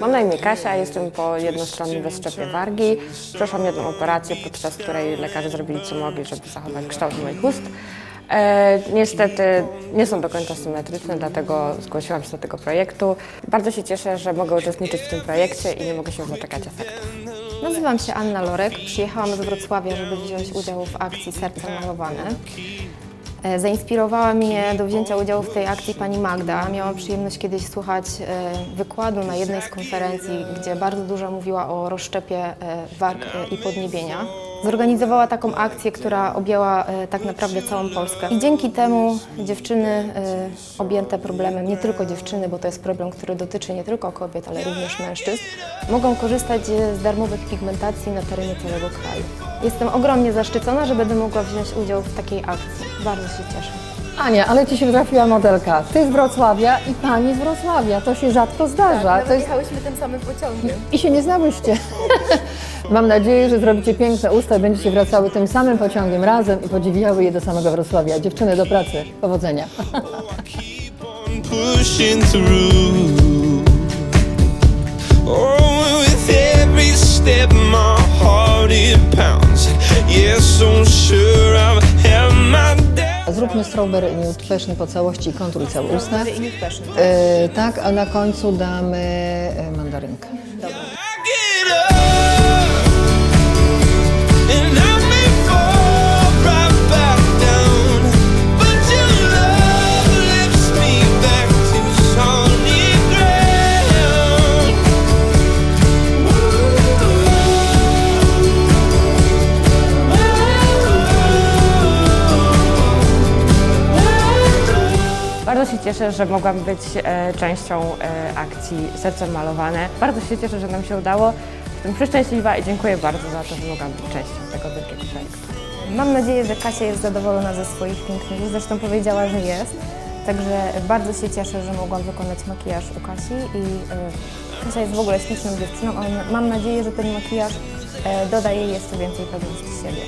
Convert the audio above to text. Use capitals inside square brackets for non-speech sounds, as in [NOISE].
Mam na imię Kasia, jestem po jednostronnym wyszczepie wargi. Przeszłam jedną operację, podczas której lekarze zrobili co mogli, żeby zachować kształt moich ust. E, niestety nie są do końca symetryczne, dlatego zgłosiłam się do tego projektu. Bardzo się cieszę, że mogę uczestniczyć w tym projekcie i nie mogę się już doczekać efektów. Nazywam się Anna Lorek. Przyjechałam z Wrocławia, żeby wziąć udział w akcji Serce Malowane. E, Zainspirowała mnie do wzięcia udziału w tej akcji pani Magda. Miałam przyjemność kiedyś słuchać e, wykładu na jednej z konferencji, gdzie bardzo dużo mówiła o rozszczepie e, warg i podniebienia. Zorganizowała taką akcję, która objęła e, tak naprawdę całą Polskę. I dzięki temu dziewczyny e, objęte problemem, nie tylko dziewczyny, bo to jest problem, który dotyczy nie tylko kobiet, ale również mężczyzn, mogą korzystać e, z darmowych pigmentacji na terenie całego kraju. Jestem ogromnie zaszczycona, że będę mogła wziąć udział w takiej akcji. Bardzo się cieszę. Ania, ale Ci się trafiła modelka. Ty z Wrocławia i Pani z Wrocławia. To się rzadko zdarza. to jest... jechałyśmy tym samym pociągiem. I się nie znałyście. [LAUGHS] Mam nadzieję, że zrobicie piękne usta i będziecie wracały tym samym pociągiem razem i podziwiały je do samego Wrocławia. Dziewczyny do pracy. Powodzenia. Zróbmy strawberry nude fashion po całości i kontruj całe usta. Tak? E, tak, a na końcu damy e, mandarynkę. Bardzo się cieszę, że mogłam być e, częścią e, akcji Sercem Malowane. Bardzo się cieszę, że nam się udało. Jestem przeszczęśliwa i dziękuję bardzo za to, że mogłam być częścią tego wielkiego projektu. Mam nadzieję, że Kasia jest zadowolona ze swoich pięknych. Zresztą powiedziała, że jest. Także bardzo się cieszę, że mogłam wykonać makijaż u Kasi i e, Kasia jest w ogóle śliczną dziewczyną, ale mam nadzieję, że ten makijaż e, doda jej jeszcze więcej pewności siebie.